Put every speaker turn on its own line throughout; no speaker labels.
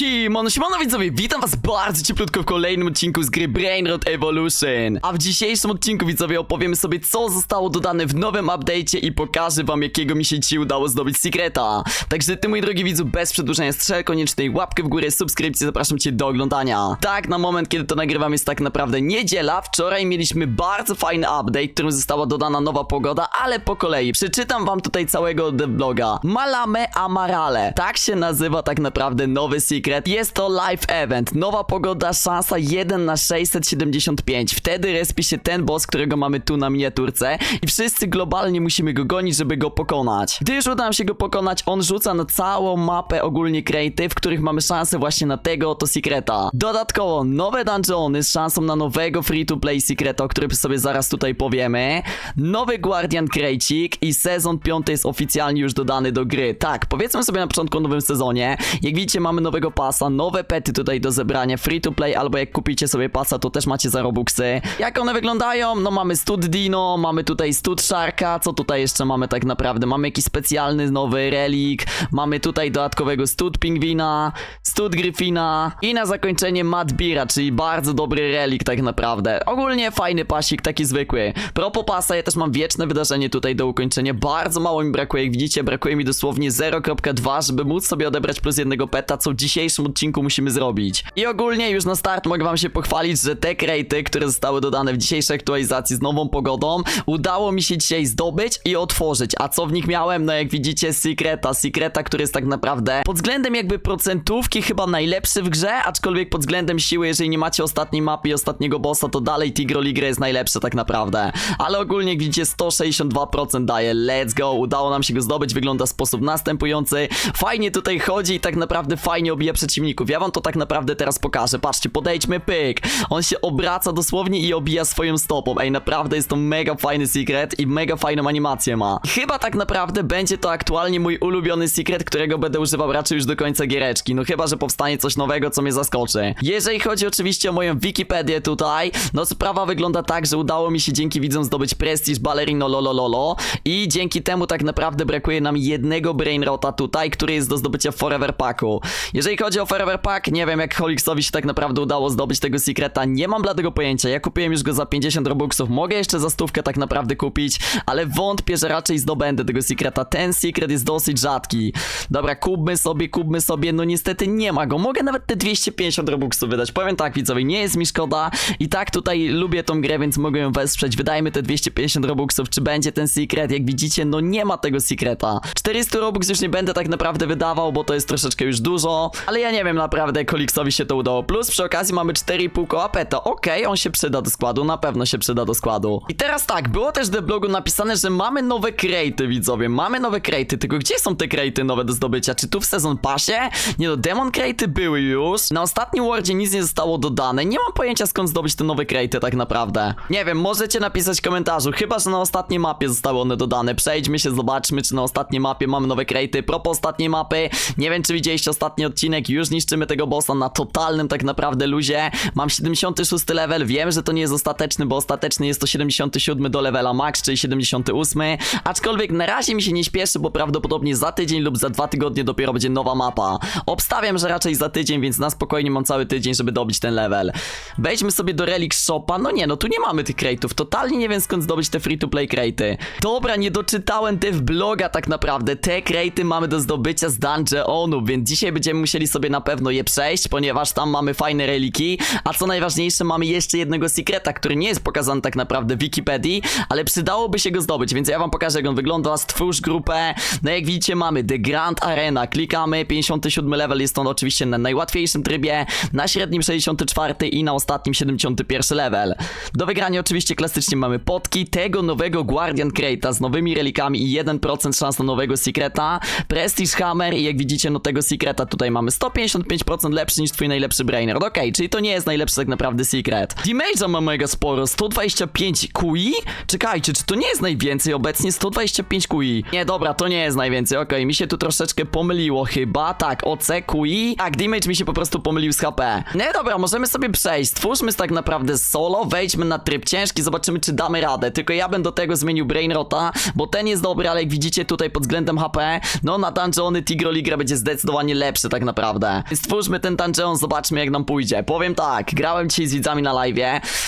Siemano, siemano widzowie, witam was bardzo cieplutko w kolejnym odcinku z gry Brainrot Evolution. A w dzisiejszym odcinku widzowie opowiemy sobie co zostało dodane w nowym update'cie i pokażę wam jakiego mi się ci udało zdobyć secreta. Także ty mój drogi widzu, bez przedłużania strzel koniecznej łapkę w górę, subskrypcji, zapraszam cię do oglądania. Tak, na moment kiedy to nagrywam jest tak naprawdę niedziela, wczoraj mieliśmy bardzo fajny update, którym została dodana nowa pogoda, ale po kolei. Przeczytam wam tutaj całego devloga. Malame Amarale, tak się nazywa tak naprawdę nowy secret. Jest to live event, nowa pogoda, szansa 1 na 675. Wtedy respi się ten boss, którego mamy tu na miniaturce i wszyscy globalnie musimy go gonić, żeby go pokonać. Gdy już uda nam się go pokonać, on rzuca na całą mapę ogólnie krejty, w których mamy szansę właśnie na tego oto secreta. Dodatkowo nowe dungeony z szansą na nowego free to play secreta, o którym sobie zaraz tutaj powiemy. Nowy Guardian Krejcik i sezon 5 jest oficjalnie już dodany do gry. Tak, powiedzmy sobie na początku o nowym sezonie. Jak widzicie, mamy nowego pasa, nowe pety tutaj do zebrania, free to play, albo jak kupicie sobie pasa, to też macie za robuxy. Jak one wyglądają? No mamy stud Dino, mamy tutaj stud Sharka, co tutaj jeszcze mamy tak naprawdę? Mamy jakiś specjalny nowy relik, mamy tutaj dodatkowego stud Pingwina, stud Gryfina i na zakończenie Mad Beera, czyli bardzo dobry relik tak naprawdę. Ogólnie fajny pasik, taki zwykły. Propos pasa, ja też mam wieczne wydarzenie tutaj do ukończenia, bardzo mało mi brakuje, jak widzicie, brakuje mi dosłownie 0.2, żeby móc sobie odebrać plus jednego peta, co w dzisiejszym odcinku musimy zrobić. I ogólnie już na start mogę wam się pochwalić, że te krejty, które zostały dodane w dzisiejszej aktualizacji z nową pogodą, udało mi się dzisiaj zdobyć i otworzyć. A co w nich miałem? No jak widzicie, Secreta. Secreta, który jest tak naprawdę pod względem jakby procentówki chyba najlepszy w grze, aczkolwiek pod względem siły, jeżeli nie macie ostatniej mapy i ostatniego bossa, to dalej Tigro Ligre jest najlepsze tak naprawdę. Ale ogólnie jak widzicie, 162% daje. Let's go! Udało nam się go zdobyć, wygląda w sposób następujący. Fajnie tutaj chodzi i tak naprawdę fajnie obija przeciwników. Ja wam to tak naprawdę teraz pokażę. Patrzcie, podejdźmy, pyk. On się obraca dosłownie i obija swoją stopą. Ej, naprawdę jest to mega fajny secret i mega fajną animację ma. Chyba tak naprawdę będzie to aktualnie mój ulubiony secret, którego będę używał raczej już do końca giereczki. No chyba, że powstanie coś nowego, co mnie zaskoczy. Jeżeli chodzi oczywiście o moją Wikipedię tutaj, no sprawa wygląda tak, że udało mi się dzięki widzom zdobyć prestiż Ballerino Lolololo i dzięki temu tak naprawdę brakuje nam jednego Brainrota tutaj, który jest do zdobycia Forever Packu. Jeżeli chodzi o Forever Pack, nie wiem jak Holixowi się tak naprawdę udało zdobyć tego secreta, nie mam bladego pojęcia. Ja kupiłem już go za 50 robuxów, mogę jeszcze za stówkę tak naprawdę kupić, ale wątpię, że raczej zdobędę tego secreta. Ten secret jest dosyć rzadki. Dobra, kupmy sobie, kupmy sobie, no niestety nie ma go. Mogę nawet te 250 robuxów wydać. Powiem tak widzowie, nie jest mi szkoda i tak tutaj lubię tą grę, więc mogę ją wesprzeć. Wydajmy te 250 robuxów, czy będzie ten secret? Jak widzicie, no nie ma tego secreta. 400 robux już nie będę tak naprawdę wydawał, bo to jest troszeczkę już dużo, ale ja nie wiem naprawdę, jak Olixowi się to udało. Plus przy okazji mamy 4,5 koła peta. Okej, on się przyda do składu, na pewno się przyda do składu. I teraz tak, było też w blogu napisane, że mamy nowe krejty, widzowie. Mamy nowe krejty, tylko gdzie są te krejty nowe do zdobycia? Czy tu w sezon pasie? Nie no, demon krejty były już. Na ostatnim wardzie nic nie zostało dodane. Nie mam pojęcia skąd zdobyć te nowe krejty tak naprawdę. Nie wiem, możecie napisać w komentarzu, chyba że na ostatniej mapie zostały one dodane. Przejdźmy się, zobaczmy, czy na ostatniej mapie mamy nowe krejty. Propos ostatniej mapy, nie wiem, czy widzieliście ostatni odcinek, już niszczymy tego bossa na totalnym tak naprawdę luzie. Mam 76 level, wiem, że to nie jest ostateczny, bo ostateczny jest to 77 do levela max, czyli 78. Aczkolwiek na razie mi się nie śpieszy, bo prawdopodobnie za tydzień lub za dwa tygodnie dopiero będzie nowa mapa. Obstawiam, że raczej za tydzień, więc na spokojnie mam cały tydzień, żeby dobić ten level. Wejdźmy sobie do Relic Shopa. No nie, no tu nie mamy tych crate'ów. Totalnie nie wiem skąd zdobyć te free to play crate'y. Dobra, nie doczytałem dev bloga tak naprawdę. Te crate'y mamy do zdobycia z dungeonów, więc dzisiaj będziemy musieli sobie na pewno je przejść, ponieważ tam mamy fajne reliki. A co najważniejsze, mamy jeszcze jednego secreta, który nie jest pokazany tak naprawdę w Wikipedii, ale przydałoby się go zdobyć, więc ja wam pokażę jak on wygląda. Stwórz grupę. No jak widzicie mamy The Grand Arena. Klikamy, 57 level jest on oczywiście na najłatwiejszym trybie, na średnim 64 i na ostatnim 71 level. Do wygrania oczywiście klasycznie mamy potki tego nowego Guardian Crate'a z nowymi relikami i 1% szans na nowego Secreta, Prestige Hammer i jak widzicie no tego Secreta tutaj mamy 155% lepszy niż twój najlepszy Brainerd. Okej, czyli to nie jest najlepszy tak naprawdę Secret. Damage'a ma mega sporo, 125 QI? Czekajcie, czy to nie jest najwięcej obecnie? 125 QI. Nie, dobra, to nie jest najwięcej, okej, mi się tu troszeczkę pomyliło chyba, tak, OC, QI, tak, damage mi się po prostu pomylił z HP. Nie, dobra, możemy sobie przejść, stwórzmy tak naprawdę solo, wejdźmy na tryb ciężki, zobaczymy czy damy radę, tylko ja bym do tego zmienił Brainrota, bo ten jest dobry, ale jak widzicie tutaj pod względem HP, no na dungeony Tigro Ligra będzie zdecydowanie lepszy tak naprawdę. Naprawdę. Stwórzmy ten dungeon, zobaczmy jak nam pójdzie. Powiem tak, grałem dzisiaj z widzami na live,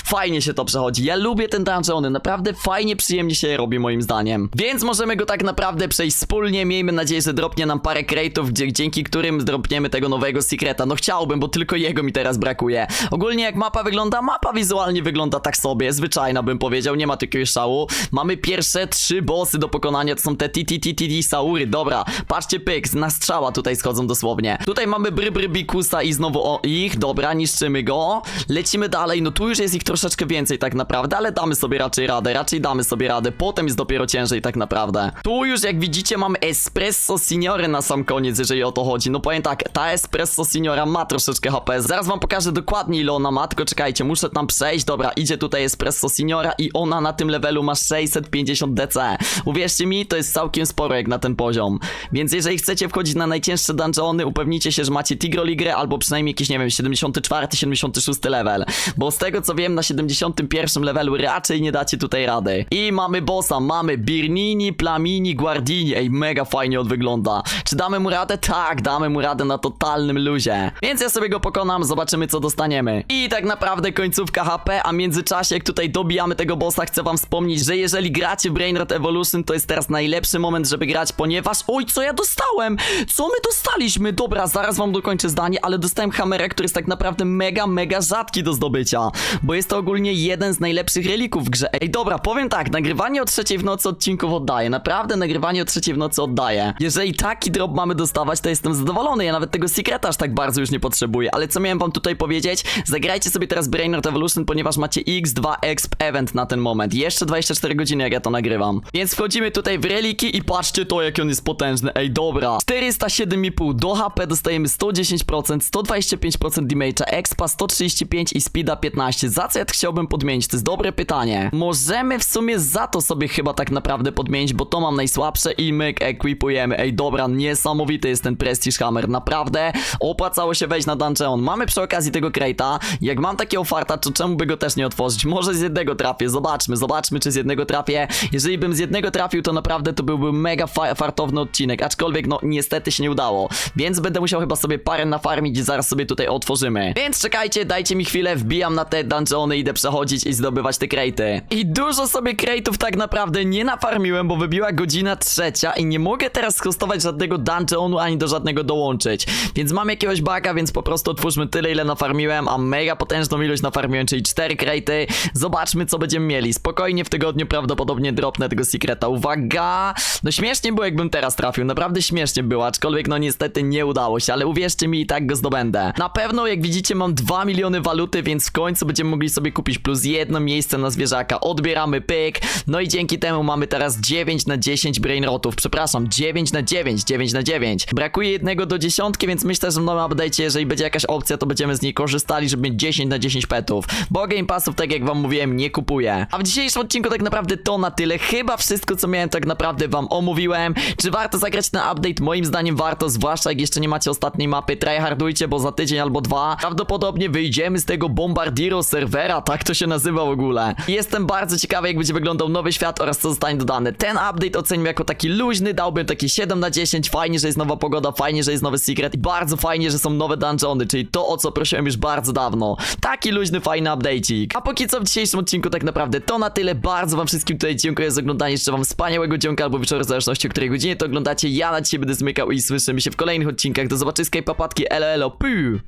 fajnie się to przechodzi. Ja lubię ten dungeony, naprawdę fajnie, przyjemnie się je robi moim zdaniem. Więc możemy go tak naprawdę przejść wspólnie, miejmy nadzieję, że dropnie nam parę crate'ów, dzie- dzięki którym dropniemy tego nowego secreta. No chciałbym, bo tylko jego mi teraz brakuje. Ogólnie jak mapa wygląda, mapa wizualnie wygląda tak sobie, zwyczajna bym powiedział, nie ma takiego szału. Mamy pierwsze trzy bossy do pokonania, to są te TTTTT Saury, dobra. Patrzcie pyk, na strzała tutaj schodzą dosłownie. Tutaj mamy Brybry Bikusa i znowu o ich, dobra, niszczymy go. Lecimy dalej, no tu już jest ich troszeczkę więcej tak naprawdę, ale damy sobie raczej radę, raczej damy sobie radę, potem jest dopiero ciężej tak naprawdę. Tu już jak widzicie mamy Espresso Signore na sam koniec, jeżeli o to chodzi. No powiem tak, ta Espresso Signora ma troszeczkę HP, zaraz wam pokażę dokładnie ile ona ma, tylko czekajcie, muszę tam przejść, dobra, idzie tutaj Espresso Signora i ona na tym levelu ma 650 DC. Uwierzcie mi, to jest całkiem sporo jak na ten poziom. Więc jeżeli chcecie wchodzić na najcięższe dungeony, upewnijcie się, że macie Tigroligrę albo przynajmniej jakiś, nie wiem, 74, 76 level. Bo z tego co wiem, na 71 levelu raczej nie dacie tutaj rady. I mamy bossa, mamy Birnini, Plamini, Guardini. Ej, mega fajnie on wygląda. Czy damy mu radę? Tak, damy mu radę na totalnym luzie. Więc ja sobie go pokonam, zobaczymy co dostaniemy. I tak naprawdę końcówka HP, a w międzyczasie jak tutaj dobijamy tego bossa, chcę wam wspomnieć, że jeżeli gracie Brainrot Evolution, to jest teraz najlepszy moment, żeby grać, ponieważ... Oj, co ja dostałem? Co my dostaliśmy? Dobra, zaraz wam dokończę zdanie, ale dostałem hamera, który jest tak naprawdę mega, mega rzadki do zdobycia. Bo jest to ogólnie jeden z najlepszych relików w grze. Ej, dobra, powiem tak, nagrywanie o trzeciej w nocy odcinków oddaję. Naprawdę nagrywanie o trzeciej w nocy oddaję. Jeżeli taki drop mamy dostawać, to jestem zadowolony. Ja nawet tego secreta aż tak bardzo już nie potrzebuję. Ale co miałem wam tutaj powiedzieć? Zagrajcie sobie teraz Brainrot Evolution, ponieważ macie X2 Exp Event na ten moment. Jeszcze 24 godziny, jak ja to nagrywam. Więc wchodzimy tutaj w reliki i patrzcie to, jak on jest potężny. Ej, dobra. 407,5 do HP dostajemy 110%, 125% damage'a, expa 135 i speeda 15. Za co ja to chciałbym podmienić? To jest dobre pytanie. Możemy w sumie za to sobie chyba tak naprawdę podmienić, bo to mam najsłabsze i my equipujemy. Ej, dobra, niesamowity jest ten Prestige Hammer. Naprawdę opłacało się wejść na dungeon. Mamy przy okazji tego crate'a. Jak mam takiego farta, to czemu by go też nie otworzyć? Może z jednego trafię. Zobaczmy, zobaczmy, czy z jednego trafię. Jeżeli bym z jednego trafił, to naprawdę to byłby mega fa fartowny odcinek. Aczkolwiek, no, niestety się nie udało. Więc będę musiał chyba sobie parę nafarmić i zaraz sobie tutaj otworzymy. Więc czekajcie, dajcie mi chwilę, wbijam na te dungeony, idę przechodzić i zdobywać te crate'y. I dużo sobie crate'ów tak naprawdę nie nafarmiłem, bo wybiła godzina trzecia i nie mogę teraz skostować żadnego dungeonu ani do żadnego dołączyć. Więc mam jakiegoś baka, więc po prostu otwórzmy tyle, ile nafarmiłem, a mega potężną ilość nafarmiłem, czyli cztery crate'y. Zobaczmy, co będziemy mieli. Spokojnie w tygodniu prawdopodobnie dropnę tego secreta. Uwaga! No śmiesznie było, jakbym teraz trafił. Naprawdę śmiesznie było, aczkolwiek no niestety nie udało się, ale uwierzcie mi, i tak go zdobędę. Na pewno, jak widzicie, mam 2 miliony waluty, więc w końcu będziemy mogli sobie kupić plus jedno miejsce na zwierzaka. Odbieramy pyk. No i dzięki temu mamy teraz 9 na 10 brainrotów. Przepraszam, 9 na 9, 9 na 9. Brakuje jednego do dziesiątki, więc myślę, że w nowym update'cie, jeżeli będzie jakaś opcja, to będziemy z niej korzystali, żeby mieć 10 na 10 petów. Bo Game Passów, tak jak wam mówiłem, nie kupuję. A w dzisiejszym odcinku tak naprawdę to na tyle. Chyba wszystko, co miałem tak naprawdę wam omówiłem. Czy warto zagrać ten update? Moim zdaniem warto, zwłaszcza jak jeszcze nie macie ostatniej mapy. Tryhardujcie, bo za tydzień albo dwa prawdopodobnie wyjdziemy z tego Bombardiro serwera, tak to się nazywa w ogóle. Jestem bardzo ciekawy, jak będzie wyglądał nowy świat oraz co zostanie dodane. Ten update oceniam jako taki luźny, dałbym taki 7 na 10. Fajnie, że jest nowa pogoda, fajnie, że jest nowy secret i bardzo fajnie, że są nowe dungeony, czyli to, o co prosiłem już bardzo dawno. Taki luźny, fajny update'ik. A póki co w dzisiejszym odcinku tak naprawdę to na tyle. Bardzo wam wszystkim tutaj dziękuję za oglądanie. Życzę wam wspaniałego dzionka albo wieczoru, w zależności o której godzinie to oglądacie. Ja na dzisiaj będę zmykał i słyszymy się w kolejnych odcinkach. Do zobaczyska i papatki. Elo, elo, puu!